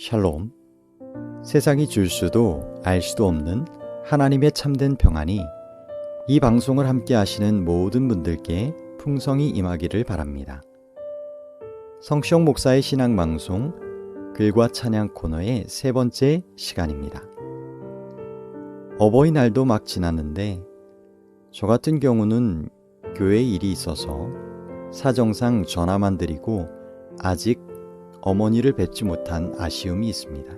샬롬. 세상이 줄 수도 알 수도 없는 하나님의 참된 평안이 이 방송을 함께 하시는 모든 분들께 풍성히 임하기를 바랍니다. 성시영 목사의 신앙 방송 글과 찬양 코너의 세 번째 시간입니다. 어버이날도 막 지났는데 저 같은 경우는 교회 일이 있어서 사정상 전화만 드리고 아직 어머니를 뵙지 못한 아쉬움이 있습니다.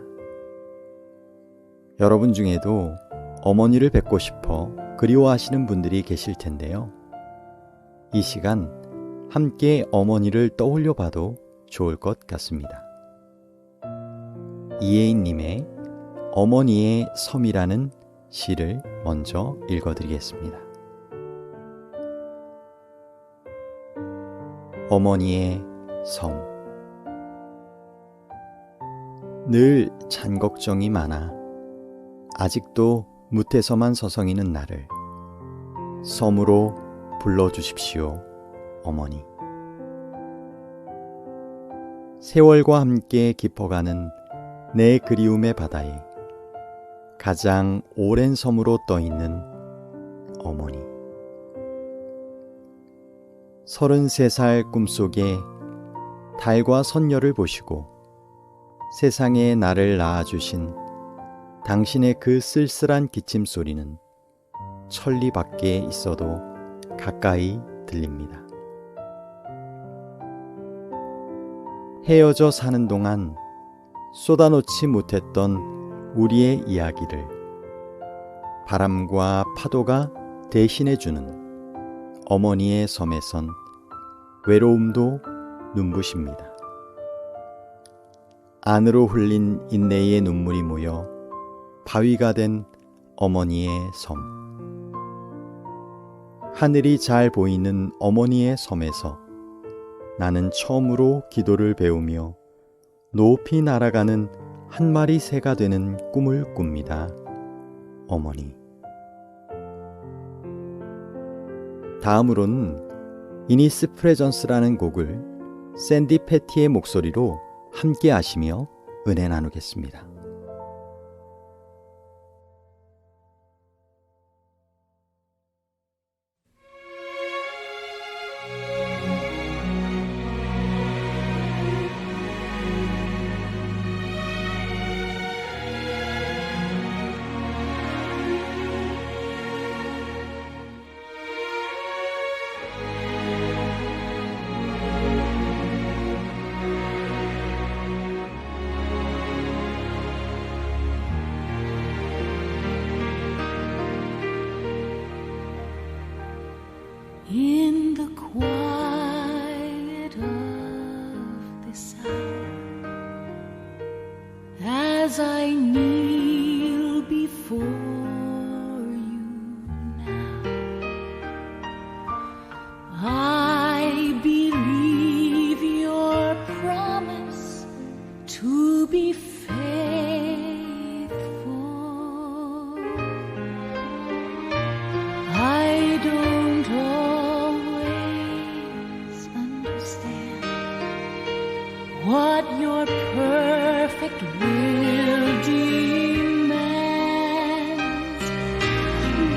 여러분 중에도 어머니를 뵙고 싶어 그리워하시는 분들이 계실 텐데요. 이 시간 함께 어머니를 떠올려 봐도 좋을 것 같습니다. 이혜인님의 어머니의 섬이라는 시를 먼저 읽어드리겠습니다. 어머니의 섬. 늘 잔 걱정이 많아 아직도 무태서만 서성이는 나를 섬으로 불러주십시오, 어머니. 세월과 함께 깊어가는 내 그리움의 바다에 가장 오랜 섬으로 떠 있는 어머니. 서른세 살 꿈속에 달과 선녀를 보시고 세상에 나를 낳아주신 당신의 그 쓸쓸한 기침 소리는 천리 밖에 있어도 가까이 들립니다. 헤어져 사는 동안 쏟아놓지 못했던 우리의 이야기를 바람과 파도가 대신해주는 어머니의 섬에선 외로움도 눈부십니다. 안으로 흘린 인내의 눈물이 모여 바위가 된 어머니의 섬. 하늘이 잘 보이는 어머니의 섬에서 나는 처음으로 기도를 배우며 높이 날아가는 한 마리 새가 되는 꿈을 꿉니다. 어머니. 다음으로는 이니스 프레전스라는 곡을 샌디 패티의 목소리로 함께 하시며 은혜 나누겠습니다. In the quiet of this hour, as I kneel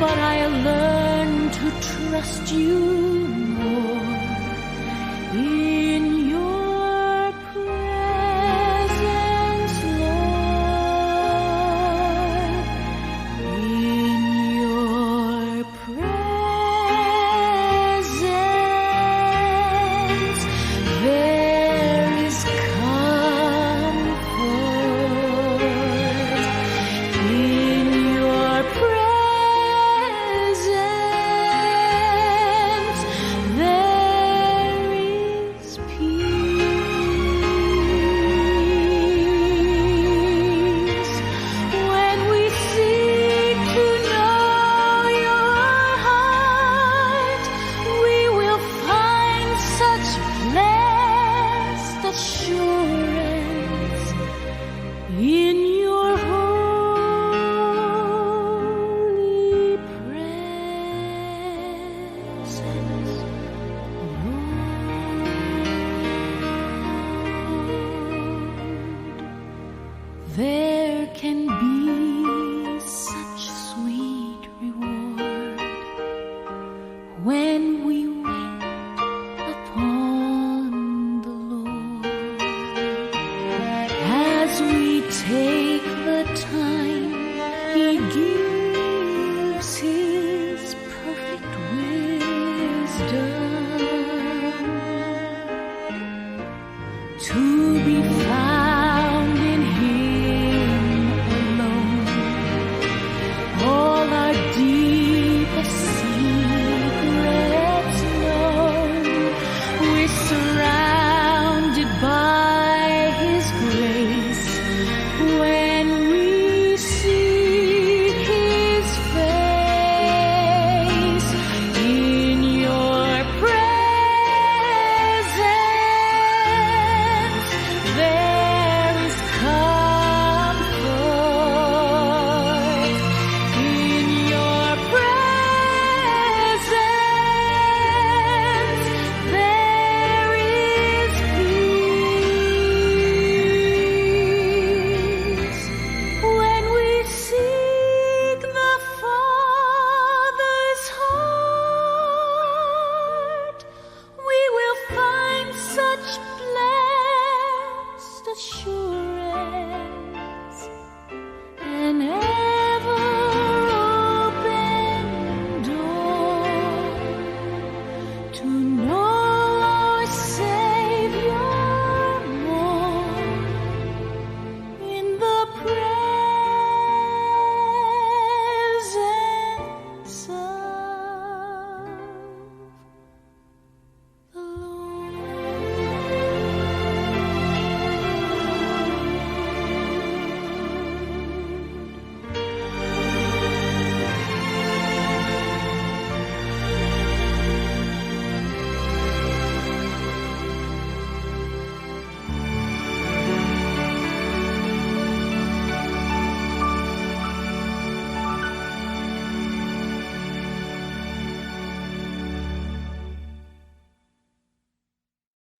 but I learned to trust you more sure.